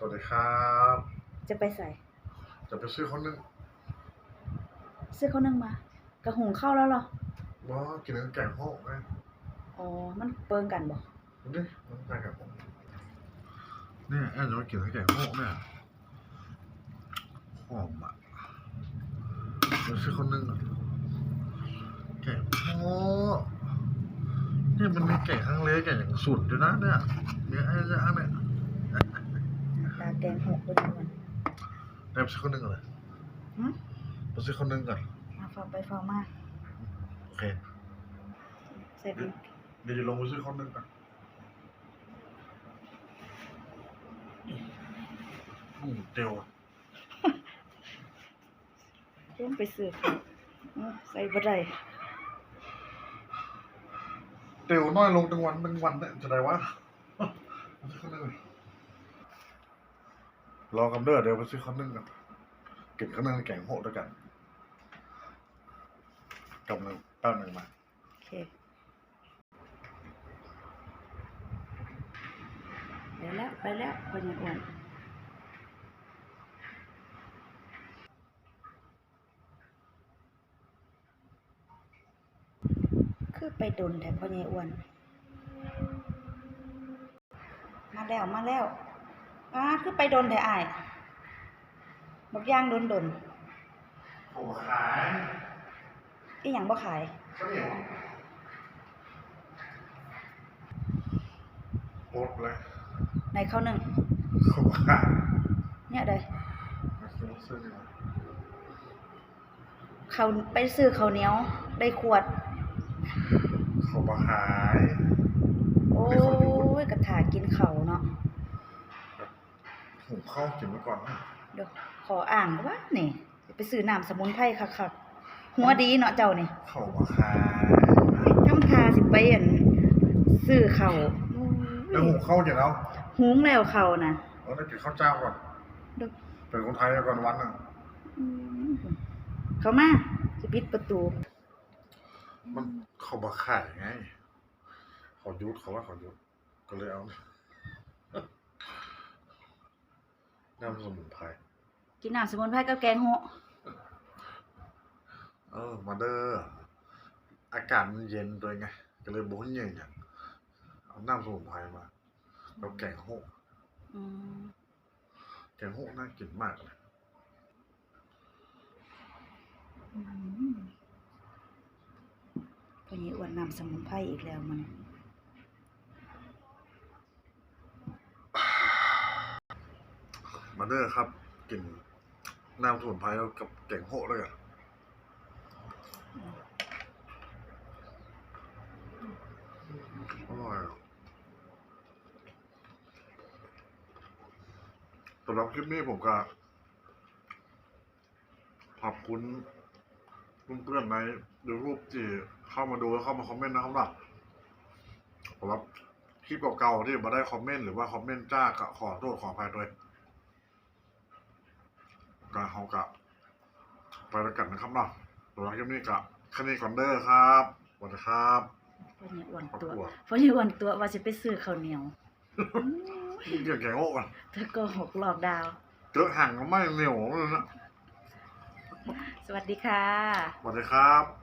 สวัสดีครับ จะไปใส่ จะไปซื้อคนหนึงซื้อข้าวนึ่งมากระหุงข้าวแล้วเหรอว่ากินน้ำแกงห้องไหมอ๋อ มันเปิงกันบ่ดูดิน้ำแกงห้องเนี่ยแอนจะมากินน้ำแกงห้องเนี่ยหอมอะไปซื้อคนหนึงอะแกงห้องเนี่ยมันมีแกงข้างเล็กแกงอย่างสุดด้วยนะเนี่ยเนี่ยไอ้เนี่ยอันเนี่ย ตาแกงหกด้วยมันได้ไปซื้อคนหนึงก่อนเลยหึไปซื้อคนหนึงก่อนมาฟังไปฟังมาโอเคใส่บินเดี๋ยวจะลงไปซื้อคนหนึงก่อนอืมเตียวเริ่มไปซื้อข้าวอื้อใส่บ่ได้เตียวน้อยลงตั้งวันตั้งวันเนี่ยจะได้วะไปซื้อคนหนึงก่อน รอกันเด้อเดี๋ยวไปซื้อคนหนึงกันกินคนหนึงแกงโหดด้วยกันกำลังแป๊บหนึ่งมาโอเคไปแล้วไปแล้วไปยังอ้วนคือไปดนแต่พ่อใหญ่อ้วน มาแล้ว มาแล้ว อ้าคือไปดนแต่อ้ายบักย่างดนดนโอ้ขายๆอีหยังบ่ขายข้าวเหนียวโคตรเลยในข้าวหนึ่งเขาขายเนี่ยเด้มาซื้อซื้อดีกว่าเขาไปซื้อข้าวเหนียวได้ขวดเขามาขาย โอ้ ไม่คนอยู่คน ยกระถากินเขาวเนาะ หุงข้าวกินไว้ก่อนนะเดี๋ยวขออ่างว่านี่ไปซื้อน้ำสมุนไพรคักๆหัวดีเนาะเจ้านี่เขามาขายทำทาสิไปอั่นซื้อเขาวแล้วหุงข้าวอย่างแล้วหุงแล้วเขาวน่ะเราได้กินข้าวเจ้าก่อนเดี๋ยวเป็นคนไทยก่อนวันหนึงอืมเขามาสิปิดประตู มันเขามาขายไง เขายุดเขาว่าเขายุดก็เลยเอา น้ำสมุนไพรกินน้ำสมุนไพรกับแกงโฮะเออ มาเด้ออากาศมันเย็นด้วยไง ก็เลยบอกให้เย็นอย่างเอาน้ำสมุนไพรมาแล้วแกงโฮกอืมแกงโฮกน่ากินมากเลยอืมพ่อใหญ่อ้วนน้ำสมุนไพรอีกแล้วมัน มาเด้อครับกินน้ำสมุนไพรแล้วกับแกงโฮกด้วยกันอร่อยอะสำหรับคลิปนี้ผมก็ขอบคุณเพื่อนๆในยูทูบที่เข้ามาดูแล้วเข้ามาคอมเมนต์นะครับนะสำหรับคลิปเก่าๆที่มาได้คอมเมนต์หรือว่าคอมเมนต์จ้าก็ขอโทษขออภัยด้วย ก็เขากะไปแล้วกันนะครับเนาะสำหรับคลิปนี้ก็แค่นี้ก่อนเด้อครับสวัสดีครับพ่อใหญ่อ้วนขอบตัวคุณพ่อใหญ่อ้วนตัวว่าจะไปซื้อข้าวเหนียวเกี่ยวแกงโอ้กันเธอก็หกหลอกดาวเจอห่างก็ไม่เหนียวเลยนะสวัสดีค่ะ สวัสดีครับ